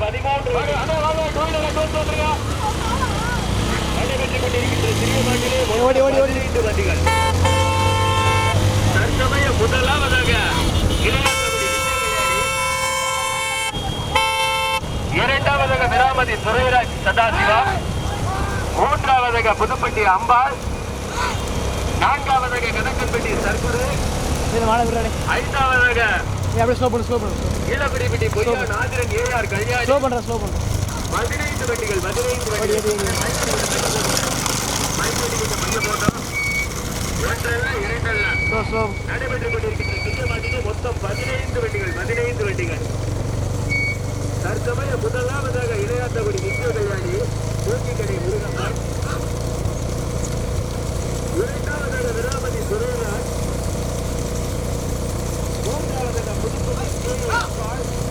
பதிமூன்று நடைபெற்றுக் கொண்டிருக்கின்ற சிறிய ஓடி. பதினைந்து வண்டிகள் தற்சமயம் முதலாவதாக. இரண்டாவதாக விராமதி துரைராஜ் சதாசிவா மூன்றாவதாக புதுப்பட்டி அம்பாள் நான்காவதாக கனக்கன்பட்டி சர்க்குரு ஐந்தாவதாக அப்படியே ஸ்லோ பண்ணு ஸ்லோ பண்ணு. ஈழப்பிடிப்பட்டி பொய்யா நாதிரன் ஏஆர் கல்யாணி. ஸ்லோ பண்ணுறேன் ஸ்லோ பண்ணுறேன் பதினைந்து வண்டிகள் பதினைந்து வண்டிகள் ஒன்றல்ல இரண்டல்ல ஸ்லோ ஸ்லோ நடைபெற்றுக் கொண்டிருக்கின்ற மொத்தம் பதினைந்து வண்டிகள் பதினைந்து வண்டிகள் தற்சமய முதலாவதாக இளையாத்தகுடி நித்திய கல்யாணி தூக்கிக்கடை முருகம்மன் இரண்டாவதாக விராமதி சுரேராஜ் Oh, my God.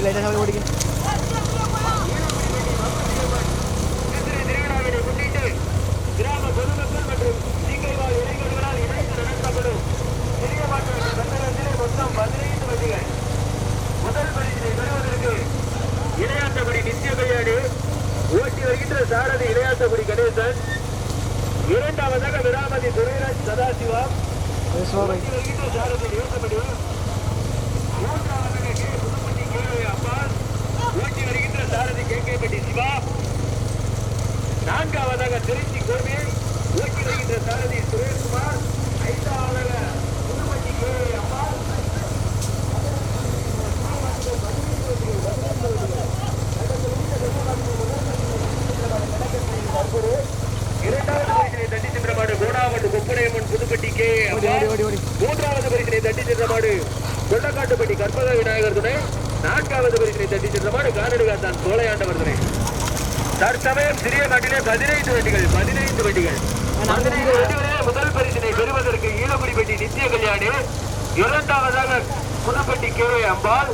ഒരു ലൈറ്റ് ഓടിക്കും. தற்சமயம் சிறிய நாட்டிலே பதினைந்து வண்டிகள் பதினைந்து வண்டிகள் பதினைந்து வண்டிகளே முதல் பரிசினை பெறுவதற்கு ஈழக்குடிப்பட்டி நித்திய கல்யாணி இரண்டாவதாக புதுப்பட்டி கே அம்பாள்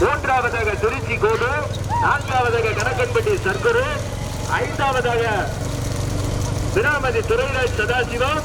மூன்றாவதாக திருச்சி கோடு நான்காவதாக கணக்கன்பட்டி சர்க்கரு ஐந்தாவதாக விராமதி துரைராஜ் சதாசிவம்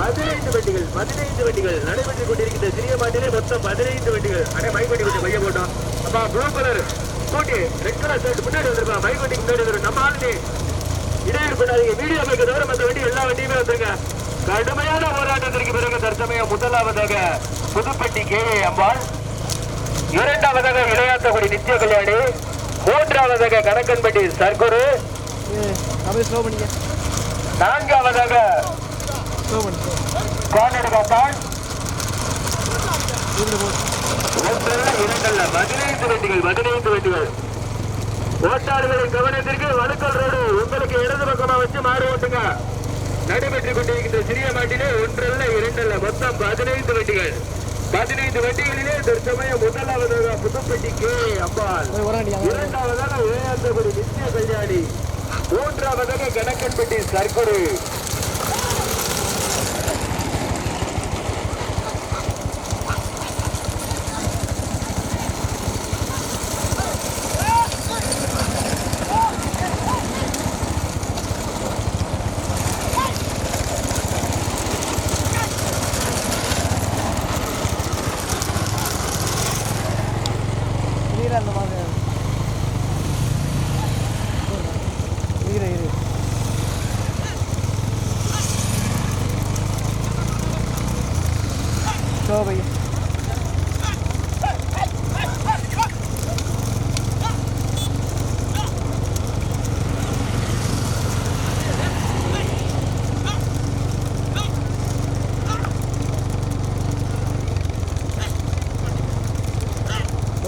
பதினைந்து வண்டிகள் பதினைந்து வண்டிகள் நடைபெற்றுக் கொண்டிருக்கின்ற சிறிய மாட்டிலே மொத்தம் பதினைந்து வண்டிகள். அடே மைக் வண்டி கொஞ்சம் மைய போட்டோம். அப்பா blue colour scooty red colour shirt முன்னாடி வந்திருப்பா. மைக் வண்டி முன்னாடி வந்துடும் நம்ம ஆளுநே இடையூறு பண்ணாதீங்க வீடியோ பைக்க தவிர மற்ற வண்டி எல்லா வண்டியுமே வந்துருங்க. கடுமையான போராட்டத்திற்கு பிறகு தற்சமயம் முதலாவதாக புதுப்பட்டி கே. அம்பாள். இரண்டாவதாக இளையாத்தகுடி நித்திய கல்யாணி. மூன்றாவதாக கணக்கன்பட்டி சர்க்குரு. நான்காவதாக ஒன்றல்ல இரண்டல்ல பதினைந்து வண்டிகள் பதினைந்து வண்டிகள் ஓட்டாளர்களின் கவனத்திற்கு வழுக்கல் ரோடு உங்களுக்கு இடது பக்கமா வச்சு மாறு ஓட்டுங்க. நடைபெற்றுக் கொண்டிருக்கின்ற சிறிய மாட்டிலே ஒன்றல்ல இரண்டல்ல மொத்தம் பதினைந்து வண்டிகள் பதினைந்து வண்டிகளிலே தற்சமயம் முதலாவதாக புதுப்பட்டி கே. அம்பாள். இரண்டாவதாக விளையாட்டபடி நித்திய கல்யாணி. மூன்றாவதாக கணக்கன்பட்டி சர்க்குரு.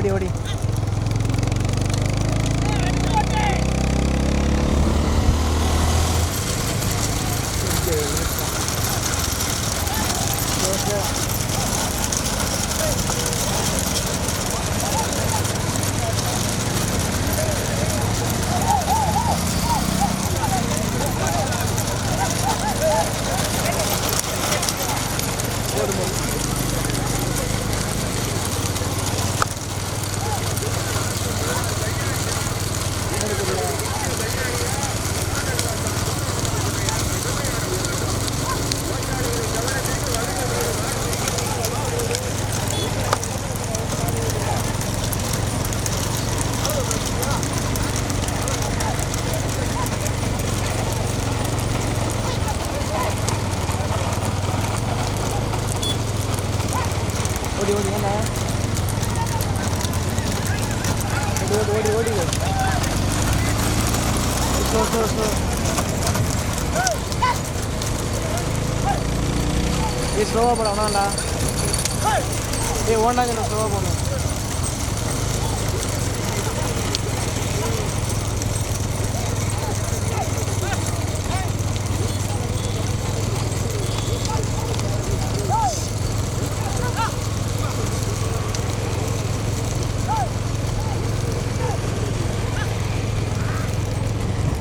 ஓடி ஓடி ஓடி ஸ்லோ ஸ்லோ ஸ்லோ ஏய் ஸ்லோவாக போட வேணாம்டா ஏய் ஓண்டாங்க நான் ஸ்லோவாக போகணும்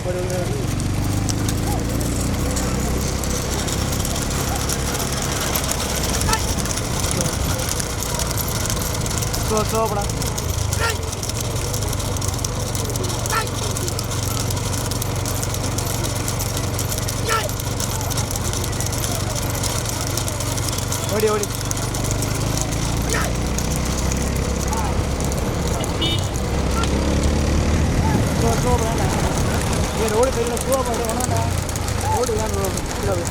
ஓடி ஓடி ஓடி ஸ்லோ ஸ்லோ போடா ஓடி ஓடி ஸ்லோ ஸ்லோ போடா ஏ ரோடு பெரிய ஸ்லோவாக போடு வேணாண்டா ரோடு ஏன் ரோடு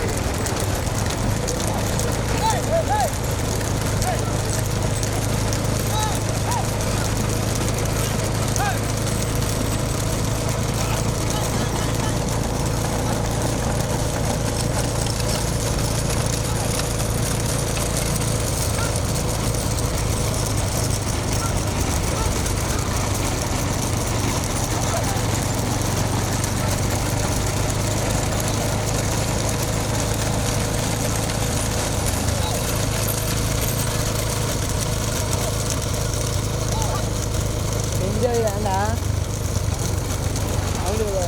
கீழே போய் என்ஜாய் வேண்டா அவ்வளோ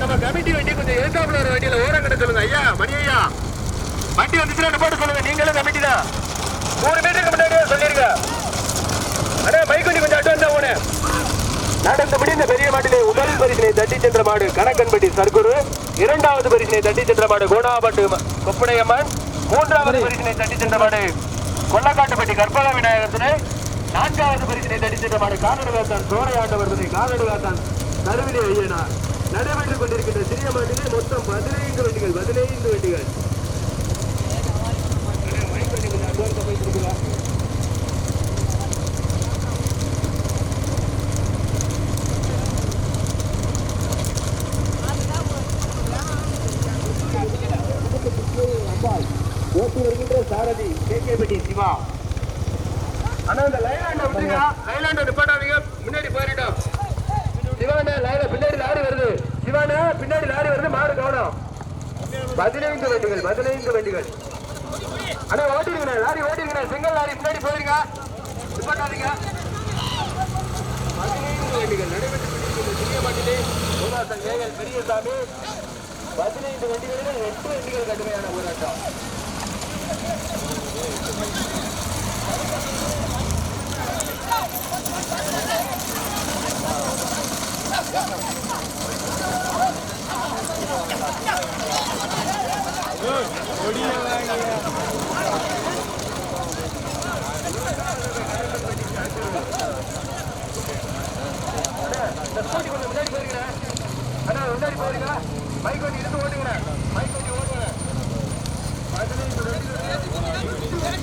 நம்ம கமிட்டி வண்டி ஒரு வண்டியில ஓரம் கட்ட சொல்லுங்க. ஐயா மணி ஐயா வண்டி வந்துச்சுன்னா போட்டு சொல்லுங்க. நீங்களும் கமிட்டி தான் மூணு மீட்டருக்கு முன்னாடியே சொல்லிருங்க. அண்ணா பைக் வண்டி கொஞ்சம் அட்வான்ஸா போனே. நடந்தபடி இந்த பெரிய மாட்டிலே முதல் பரிசினை தட்டி சென்ற மாடு கணக்கன்பட்டி சர்க்குரு. இரண்டாவது பரிசினை தட்டி சென்ற மாடு கோணாபட்டு கொப்படையம்மன் மூன்றாவது பரிசினை தட்டி சென்ற மாடு கொல்லக்காட்டுப்பட்டி கற்பக விநாயகர் துணை நான்காவது பரிசினை தட்டி சென்ற மாடு காலடுகாத்தான் சோரையாண்டவர் துணை காலடுகாத்தான் கருவிலே ஐயனார். நடைபெற்றுக் கொண்டிருக்கின்ற சிறிய மாட்டிலே மொத்தம் பதினைந்து வண்டிகள் பதினைந்து வண்டிகள் ஓட்டி வருகின்ற சாரதி கேகேபட்டி சிவா அண்ணா இந்த லைலாண்ட விட்டுங்க லைலாண்ட நிப்பாட்டாதீங்க முன்னாடி போயிட்டோம் சிவாண்ணா லைல பின்னாடி லாரி வருது சிவாண்ணா பின்னாடி லாரி வருது மாடு கவனம் பதினைந்து வண்டிகள் பதினைந்து வண்டிகள். அண்ணா ஓட்டிருங்கண்ணா லாரி ஓட்டிருங்கண்ணா சிங்கிள் லாரி முன்னாடி போயிருங்க. நிப்பாட்டாதீங்க. பதினைந்து வண்டிகள் நடைபெற்று சிறிய மாட்டிலே சோதாசன் கேகல் பெரியசாமி. பதினைந்து வண்டிகளில் எட்டு வண்டிகள் கடுமையான போராட்டம். Yeah. பைக் வண்டி இருந்து ஓட்டுங்க பைக் வண்டி ஓட்டுங்க பதினைந்து ரெண்டு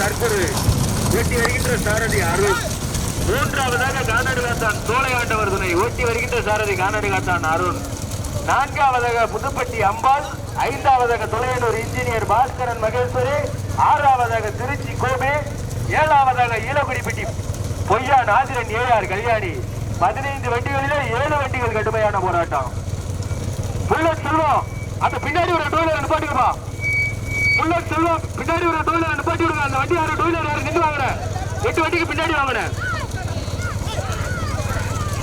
கணக்கன்பட்டி ஓட்டி வருகின்ற சாரதி அருள் மூன்றாவதாக கானாடு காத்தான் சோழையாண்டவர் துணை ஓட்டி வருகின்ற சாரதி கானாடு காத்தான் அருண். நான்காவதாக புதுப்பட்டி அம்பாள் ஐந்தாவதாக தொலையனூர் இன்ஜினியர் பாஸ்கரன் மகேஸ்வரி ஆறாவதாக திருச்சி கோபே ஏழாவதாக ஈலக்குடிப்பட்டி பொய்யா நாசிரன் ஏஆர் கல்யாணி. பதினைந்து வண்டிகளிலே ஏழு வண்டிகள் கடுமையான போராட்டம். புல்லட் செல்வம் அந்த பின்னாடி ஒரு டூலர் வீலர் நிப்பாட்டுங்கப்பா புல்லட் செல்வம் பின்னாடி ஒரு டூ வீலர் நிப்பாட்டி விடுங்க. அந்த வண்டி யாரும் டூ வீலர் யாரும் நின்று வாங்கினேன் எட்டு வண்டிக்கு பின்னாடி வாங்கினேன்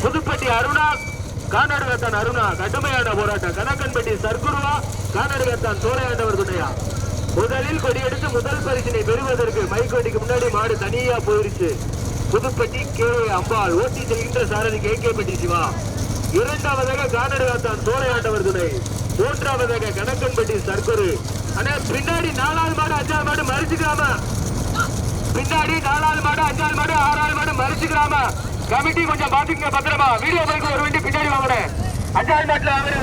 புதுப்பட்டி அருணா கானாடுகத்தான் அருணா கடுமையான போராட்டம். கணக்கன்பட்டி சர்க்குருவா கானாடுகத்தான் சோழையாண்டவர் துணையா முதலில் கொடியெடுத்து முதல் பரிசினை பெறுவதற்கு மைக்கோட்டிக்கு முன்னாடி மாடு தனியா போயிருச்சு. புதுப்பட்டி கே. அம்பாள். ஓட்டி செல்கின்ற சாரதி கே. கே. பட்டி சிவா. இரண்டாவதாக காணடுகாத்தான் சோழையாண்டவர் துணை மூன்றாவதாக கணக்கன்பட்டி சர்க்குரு. ஆனா பின்னாடி நாலாவது மாடு அஞ்சாவது மாடு மறிச்சுக்கிறாம. பின்னாடி நாலாவது மாடு அஞ்சாவது மாடு ஆறாவது மாடு மறிச்சுக்கிறாம. கமிட்டி கொஞ்சம் பாத்துக்கங்க பத்திரமா. வீடியோ பைக் ஒரு வண்டி பின்னாடி வாங்கினேன் அஞ்சாவது மாட்டுல அவரு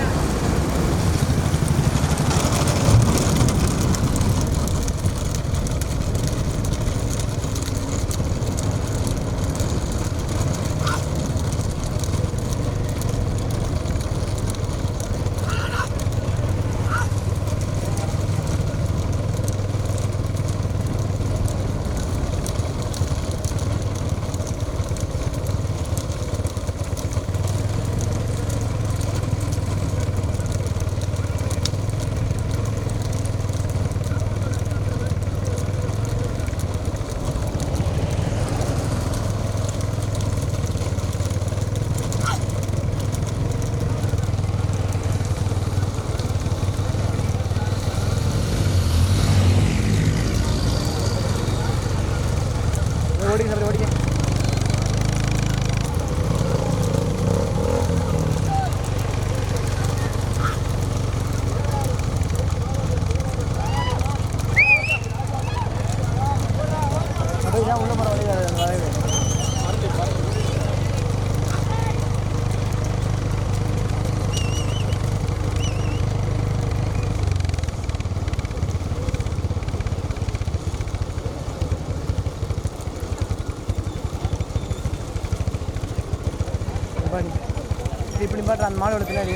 அந்த மாடோட பின்னாடி.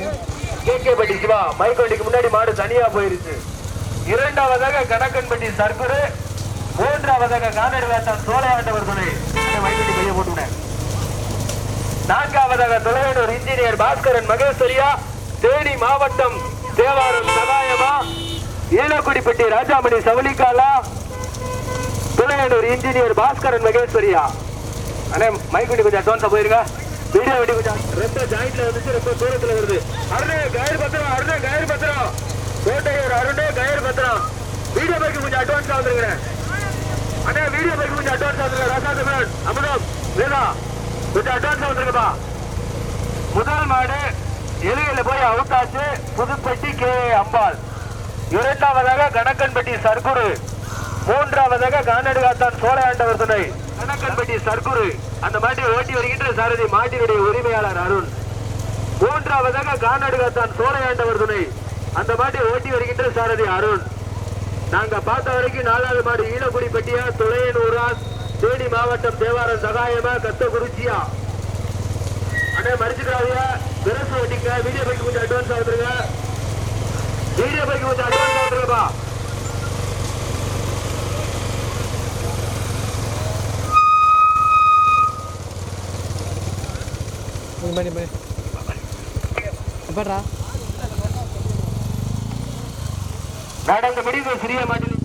கேகேபட்டி சிவா மைக்கோண்டிக்கு முன்னாடி மாடு தனியா போயிருச்சு. இரண்டாவதாக கணக்கன்பட்டி சர்க்குரு மூன்றாவதாக காவேரி வேட்டம் சோழையாண்டவர் துணை. மைக்கோண்டி வண்டி கையை போட்டுனேன் நான்காவதாக தொலைவனூர் இன்ஜினியர் பாஸ்கரன் மகேஸ்வரியா தேனி மாவட்டம் தேவாரம் சகாயமா ஈழக்குடிப்பட்டி ராஜாமணி சவுளிக்காலா துளையனூர் இன்ஜினியர் பாஸ்கரன் மகேஸ்வரியா. அண்ணே மைக்குடி கொஞ்சம் அட்வான்ஸா போயிருங்க. வீடியோ வெடி கொஞ்சம். ரொம்ப ஜாயிண்ட்ல வந்துச்சு ரொம்ப தூரத்துல வருது. அருணே கயிறு பத்திரம் அருணே கயிறு பத்திரம் கோட்டையூர் அருணே கயிறு பத்திரம் வீடியோ பைக்கு கொஞ்சம் அட்வான்ஸா வந்துருக்கிறேன். அண்ணா வீடியோ பைக்கு கொஞ்சம் அட்வான்ஸ் வந்துருங்க ராசாதமன் அமுதம் வேதா. கொஞ்சம் அட்வான்ஸ் வந்துருக்கப்பா முதல் மாடு எலியில போய் அவுத்தாச்சு. புதுப்பட்டி கே. அம்பாள். இரண்டாவதாக கணக்கன்பட்டி சர்க்குரு. மூன்றாவதாக கானடுகாத்தான் சோழையாண்டவர் துணை. கணக்கன்பட்டி சர்க்குரு. அந்த மாட்டை ஓட்டி வருகின்ற சாரதி மாட்டினுடைய உரிமையாளர் அருண். மூன்றாவதாக தான் சோழையாண்டவர் துணை அந்த மாட்டை ஓட்டி வருகின்ற சாரதி அருண். நாங்க பார்த்த வரைக்கும் நாலாவது மாடு ஈழக்குடி பட்டியா துளையனூரா தேனி மாவட்டம் தேவாரம் சகாயமா கத்தகுறிச்சியா அண்ணே மறிச்சுக்கிறாதியா விரசு ஓட்டிங்க வீடியோ பைக்கு கொஞ்சம் அட்வான்ஸ் ஆகுதுங்க வீடியோ பைக்கு கொஞ்சம் அட்வான்ஸ் ஆகுதுங்கப்பா இது மாதிரி மாதிரி எப்படா நடந்த முடிவு சிறிய மாட்டில்